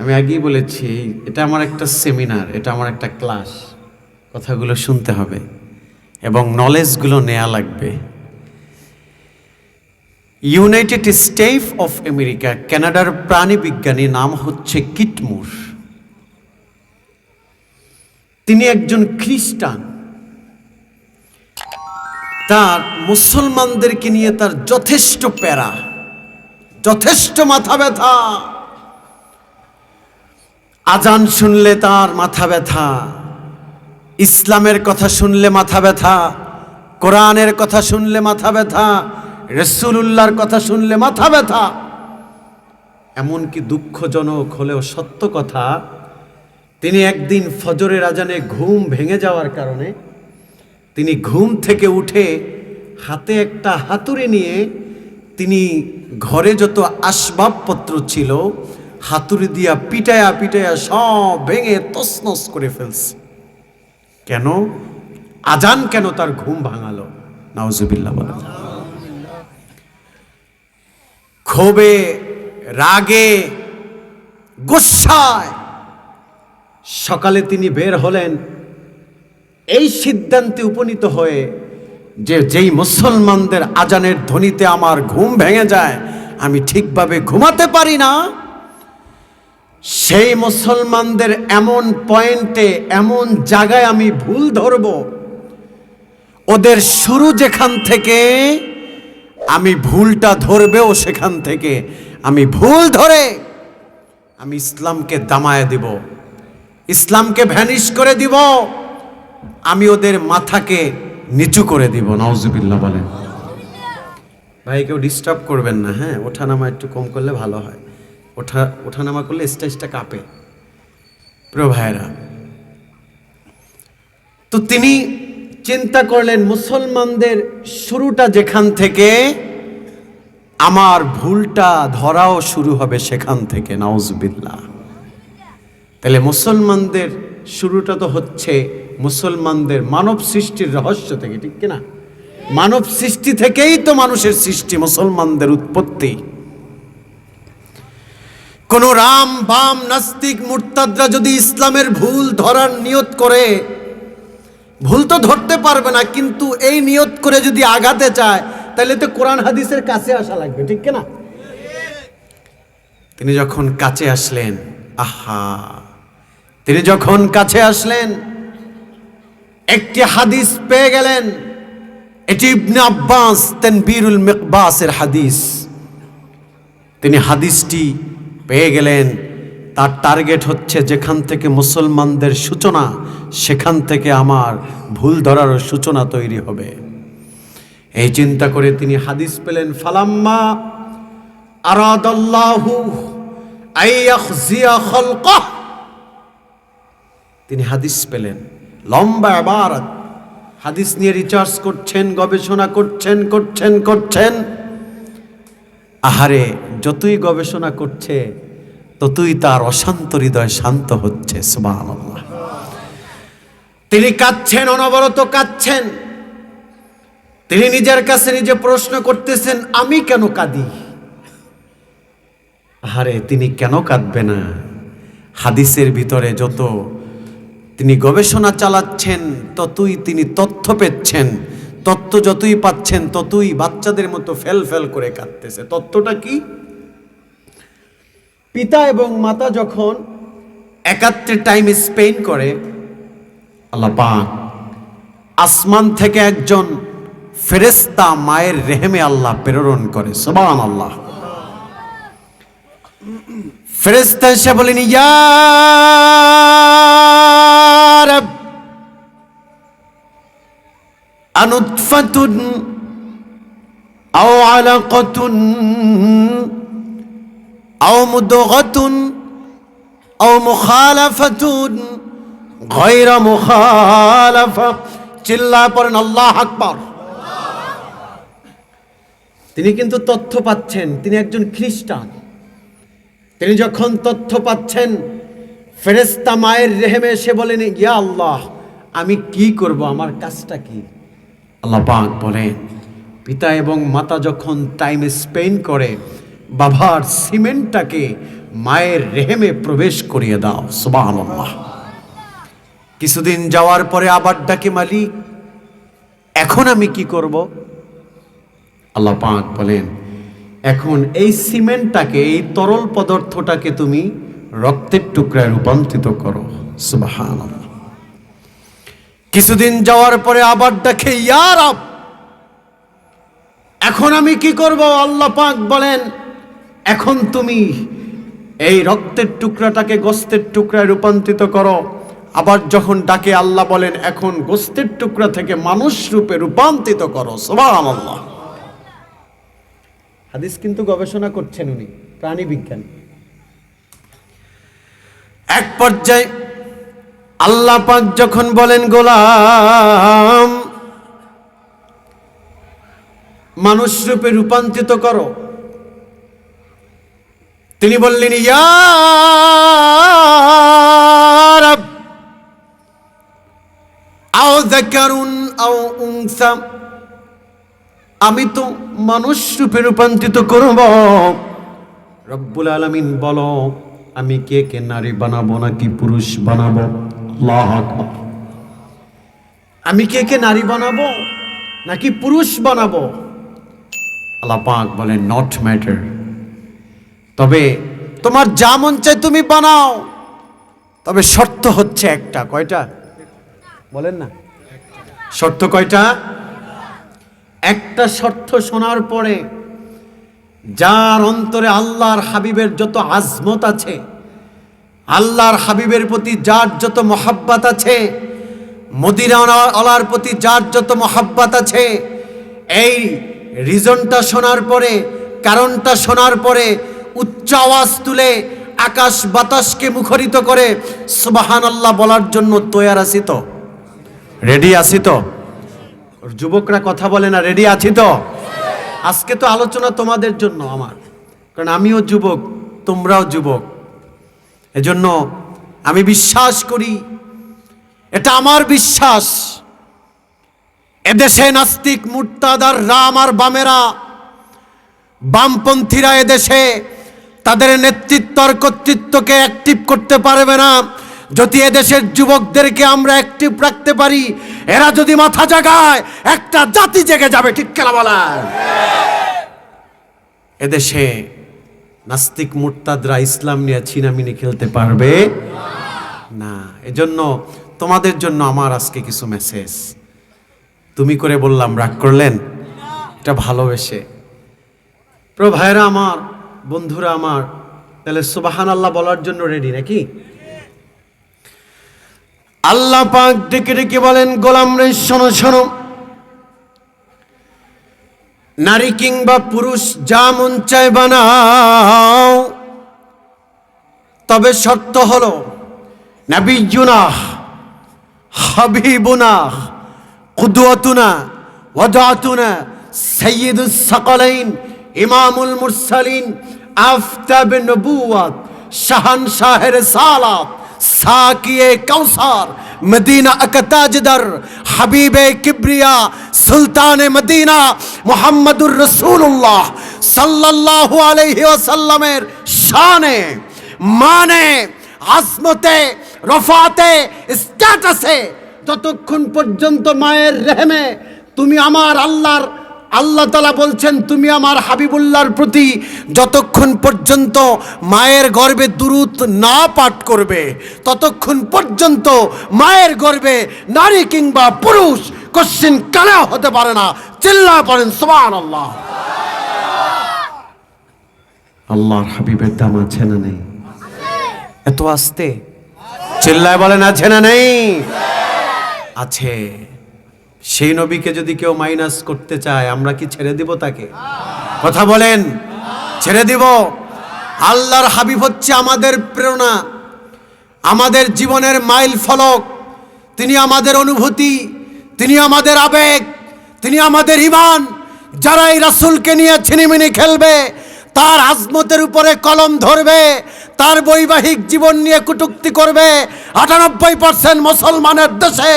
আমি আগেই বলেছি, এটা আমার একটা সেমিনার এটা আমার একটা ক্লাস কথাগুলো শুনতে হবে এবং নলেজগুলো নেওয়া লাগবে। ইউনাইটেড স্টেট অফ আমেরিকা কানাডার প্রাণী বিজ্ঞানী নাম হচ্ছে কিটমুর তিনি একজন খ্রিস্টান। তার মুসলমানদেরকে নিয়ে তার যথেষ্ট প্যারা, যথেষ্ট মাথা ব্যথা। আজান শুনলে তার মাথা ব্যথা, ইসলামের কথা শুনলে মাথা ব্যথা, কোরআনের কথা শুনলে মাথা ব্যথা, রসুলুল্লাহর কথা শুনলে মাথা ব্যথা। এমনকি দুঃখজনক হলেও সত্য কথা, তিনি একদিন ফজরের আজানে ঘুম ভেঙে যাওয়ার কারণে তিনি ঘুম থেকে উঠে হাতে একটা হাতুড়ি নিয়ে তিনি ঘরে যত আসবাবপত্র ছিল হাতুড়ি দিয়া পিটায়া পিটায়া সব ভেঙে তসনস করে ফেলছে। কেন? আজান কেন তার ঘুম ভাঙালো? নাউজুবিল্লাহ বলেন। ক্ষোভে, রাগে গোসায় সকালে তিনি বের হলেন। এই সিদ্ধান্তে উপনীত হয়ে যে যেই মুসলমানদের আজানের ধ্বনিতে আমার ঘুম ভেঙে যায়, আমি ঠিকভাবে ঘুমাতে পারি না। সেই মুসলমানদের এমন পয়েন্টে, এমন জায়গায় আমি ভুল ধরব। ওদের শুরু যেখান থেকে, আমি ভুলটা ধরবেও সেখান থেকে। আমি ভুল ধরে আমি ইসলামকে দামায় দিব, ইসলামকে ভ্যানিশ করে দিব, আমি ওদের মাথাকে নিচু করে দিব। নওজুবিল্লাহ বলেন। ভাই, কেউ ডিস্টার্ব করবেন না হ্যাঁ? ওঠানামা একটু কম করলে ভালো হয়। ওঠা, ওঠানামা করলে স্টেজটা কাঁপে। প্রিয় ভাইরা তো তিনি চিন্তা করলেন, মুসলমানদের শুরুটা যেখান থেকে, আমার ভুলটা ধরাও শুরু হবে সেখান থেকে, নাউজবিল্লাহ। তাহলে মুসলমানদের শুরুটা তো হচ্ছে মুসলমানদের মানব সৃষ্টির রহস্য থেকে, ঠিক কিনা? মানব সৃষ্টি থেকেই তো মানুষের সৃষ্টি, মুসলমানদের উৎপত্তি। কোন রাম, বাম, নাস্তিক, মুরতাদরা যদি ইসলামের ভুল ধরার নিয়ত করে, ভুল তো ধরতে পারবে না, কিন্তু এই নিয়ত করে যদি আগাতে চায়, তাহলে তো কোরআন হাদিসের কাছে আসা লাগবে, ঠিক না তিনি যখন কাছে আসলেন, আহা, তিনি যখন কাছে আসলেন, একটি হাদিস পেয়ে গেলেন, এটি ইবনে আব্বাস তেনবীরুল মেকবাসের হাদিস। তিনি হাদিসটি পেয়ে গেলেন। তার টার্গেট হচ্ছে যেখান থেকে মুসলমানদের সূচনা, সেখান থেকে আমার ভুল ধরারও সূচনা তৈরি হবে। এই চিন্তা করে তিনি হাদিস পেলেন, ফালাম্মা তিনি হাদিস পেলেন, লম্বা আবার হাদিস নিয়ে রিচার্জ করছেন, গবেষণা করছেন করছেন করছেন। আহারে, যতই গবেষণা করছে, ততই তার অশান্ত হৃদয় শান্ত হচ্ছে তিনি কাঁদছেন, অনবরত কাঁদছেন। তিনি নিজের কাছে নিজে প্রশ্ন করতেছেন, আমি কেন কাঁদি? আহারে, তিনি কেন কাঁদবে না? হাদিসের ভিতরে যত তিনি গবেষণা চালাচ্ছেন, ততই তিনি তথ্য পেচ্ছেন। তথ্য যতই পাচ্ছেন, ততই বাচ্চাদের মতো ফেল ফেল করে কাঁদতেছে। তত্ত্বটা কি? পিতা এবং মাতা যখন একাত্রে টাইম স্পেন্ড করে, আল্লাহ আসমান থেকে একজন ফেরেস্তা মায়ের রেহেমে আল্লাহ প্রেরণ করে। সবান আল্লাহ ফেরেস্তা এসে বলেন, ইয়া রব আনুৎফাতুন আও আলাকাতুন আও মুদগাতুন আও মুখালাফাতুন غير মুখালাফা চিল্লা পড়েন আল্লাহ আকবার তিনি কিন্তু তথ্য পাচ্ছেন তিনি একজন খ্রিস্টান তিনি যখন তথ্য পাচ্ছেন ফেরেস্তা মায়ের রেহেমে এসে বলেন ইয়া আল্লাহ আমি কি করব আমার কাজটা কি আল্লাহ পাক বলেন পিতা এবং মাতা যখন টাইম স্পেন্ড করে, বাবার সিমেন্টটাকে মায়ের রেহেমে প্রবেশ করিয়ে দাও, সুবহানাল্লাহ। কিছুদিন যাওয়ার পরে আবার ডাকে মালিক, এখন আমি কি করব? আল্লাহ পাক বলেন, এখন এই সিমেন্টটাকে, এই তরল পদার্থটাকে তুমি রক্তের টুকরায় রূপান্তরিত করো, সুবহানাল্লাহ। কিছুদিন যাওয়ার পরে আবার ডাকে ইয়ার আপ এখন আমি কি করব? আল্লাহ পাক বলেন, এখন তুমি এই রক্তের টুকরাটাকে গোস্তের টুকরায় রূপান্তরিত করো। আবার যখন ডাকে, আল্লাহ বলেন, এখন গোস্তের টুকরা থেকে মানুষ রূপে রূপান্তরিত করো। সুবহানাল্লাহ। হাদিস কিন্তু গবেষণা করছেন উনি, প্রাণী বিজ্ঞান। এক পর্যায়ে আল্লাহ পাক যখন বলেন, গোলাম, মানুষ রূপে রূপান্তরিত করো। তিনি বললেন আমি তো মানুষ রূপে রূপান্তরিত করব। রব্বুল আলামিন বলো, আমি কে কে নারী বানাবো নাকি পুরুষ বানাবো? আমি কে কে নারী বানাবো নাকি পুরুষ বানাবো? আল্লাহ পাক বলেন নট ম্যাটার তবে তোমার যা মন চায় তুমি বানাও। তবে শর্ত হচ্ছে একটা কয়টা? বলেন না। শর্ত কয়টা? একটা শর্ত শোনার পরে যার অন্তরে আল্লাহর হাবিবের যত আজমত আছে আল্লাহর হাবিবের প্রতি যার যত মহাব্বাত আছে মদিনা আলার প্রতি যার যত মহাব্বাত আছে, এই রিজনটা শোনার পরে, কারণটা শোনার পরে, উচ্চ আওয়াজ তুলে আকাশ বাতাসকে মুখরিত করে সুবাহান আল্লাহ বলার জন্য তৈয়ার আছি তো। রেডি আছি তো? যুবকরা কথা বলে না রেডি আছি তো? আজকে তো আলোচনা তোমাদের জন্য আমার। কারণ আমিও যুবক, তোমরাও যুবক। এজন্য আমি বিশ্বাস করি, এটা আমার বিশ্বাস। এদেশে নাস্তিক মুর্তাদার রাম আর বামেরা, বামপন্থীরা এদেশে তাদের নেতৃত্ব আর কর্তৃত্বকে অ্যাক্টিভ করতে পারবে না। যদি এদেশের যুবকদেরকে আমরা অ্যাক্টিভ রাখতে পারি, এরা যদি মাথা জাগায়, একটা জাতি জেগে যাবে, ঠিক কেনা বলা এদেশে নাস্তিক মুরতাদরা ইসলাম নিয়ে ছিনামিনি খেলতে পারবে? না। এজন্য তোমাদের জন্য আমার আজকে কিছু মেসেজ তুমি করে বললাম, রাগ করলেন? এটা ভালোবেসে। প্র ভাইরা আমার, বন্ধুরা আমার, তাহলে সুবাহান আল্লাহ বলার জন্য রেডি নাকি? আল্লাহ পাক ডেকে ডেকে বলেন, গোলাম রে, শোনো শোনো। নারী কিংবা পুরুষ যা মন চায় বানাও। তবে শর্ত হলো নাবিজুনাহ হাবিবুনাহ কুদওয়াতুনা ওয়াদাতুনা সাইয়্যিদুস সাকালাইন, ইমামুল মুরসালিন আফতাব নবুয়াত শাহানশাহের সালাত সাকিয়ে কাউসার মদিনা আকতাজদর হাবিবে কিবরিয়া সুলতানে মদিনা মোহাম্মদুর রসুল্লাহ সাল্লাল্লাহু আলাইহি ওয়াসাল্লামের শানে মানে আসমতে রফাতে স্ট্যাটাসে যতক্ষণ পর্যন্ত মায়ের রেহেমে তুমি আমার আল্লাহর আল্লাহ তালা বলছেন, তুমি আমার হাবিবুল্লাহর প্রতি যতক্ষণ পর্যন্ত মায়ের গর্বে দুরুত না পাঠ করবে, ততক্ষণ পর্যন্ত মায়ের গর্বে নারী কিংবা পুরুষ কোশ্চিন কালেও হতে পারে না। চিল্লা পড়েন সোমান আল্লাহ আল্লাহর হাবিবের দাম আছে না নেই? এত আসতে? চিল্লায় বলেন, আছে না নেই? আছে। সেই নবীকে যদি কেউ মাইনাস করতে চায়, আমরা কি ছেড়ে দিব তাকে? কথা বলেন, ছেড়ে দিব। আল্লাহর হাবিব হচ্ছে আমাদের প্রেরণা, আমাদের জীবনের মাইল ফলক। তিনি আমাদের অনুভূতি, তিনি আমাদের আবেগ, তিনি আমাদের ইমান যারা এই রাসুলকে নিয়ে ছিনিমিনি খেলবে তার আজমতের উপরে কলম ধরবে, তার বৈবাহিক জীবন নিয়ে কটুক্তি করবে। আটানব্বই পার্সেন্ট মুসলমানের দেশে,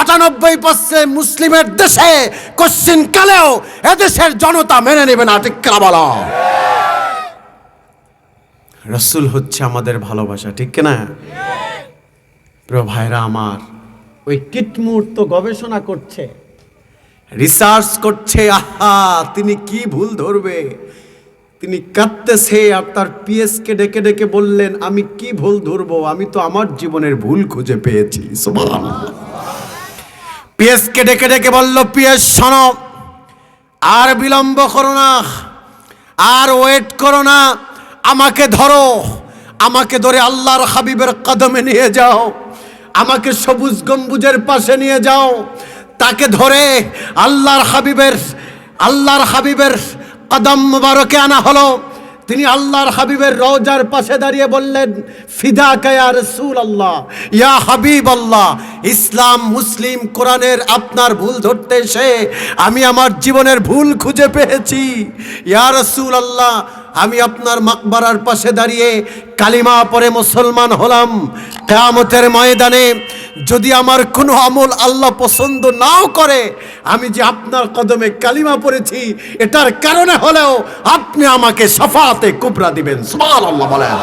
আটানব্বই পার্সেন্ট মুসলিমের দেশে কোশ্চিন কালেও এদেশের জনতা মেনে নেবে না, ঠিক বলা? রসুল হচ্ছে আমাদের ভালোবাসা, ঠিক না প্রিয় ভাইরা আমার, ওই কীটমূর্ত গবেষণা করছে রিসার্চ করছে, আহা, তিনি কি ভুল ধরবে? তিনি কাঁদতেছে আর তার পিএসকে ডেকে ডেকে বললেন, আমি কি ভুল ধরবো আমি তো আমার জীবনের ভুল খুঁজে পেয়েছি। পিএসকে ডেকে ডেকে বলল, পিএস, শোনো, আর বিলম্ব করো না, আর ওয়েট করো না, আমাকে ধরো, আমাকে ধরে আল্লাহর হাবিবের কদমে নিয়ে যাও, আমাকে সবুজ গম্বুজের পাশে নিয়ে যাও, তাকে ধরে আল্লাহর হাবিবের আল্লাহর হাবিবের কদম মুবারকে আনা হলো। তিনি আল্লাহর হাবিবের রওজার পাশে দাঁড়িয়ে বললেন ফিদা কায়া রসুল আল্লাহ ইয়া হাবিব আল্লাহ ইসলাম মুসলিম কোরআনের আপনার ভুল ধরতে এসে আমি আমার জীবনের ভুল খুঁজে পেয়েছি। ইয়া রসুল আল্লাহ আমি আপনার মাকবারার পাশে দাঁড়িয়ে কালিমা পরে মুসলমান হলাম। কেয়ামতের ময়দানে যদি আমার কোনো আমল আল্লাহ পছন্দ নাও করে, আমি যে আপনার কদমে কালিমা পড়েছি, এটার কারণে হলেও আপনি আমাকে সফাতে কুবরা দিবেন। আল্লাহ বলেন।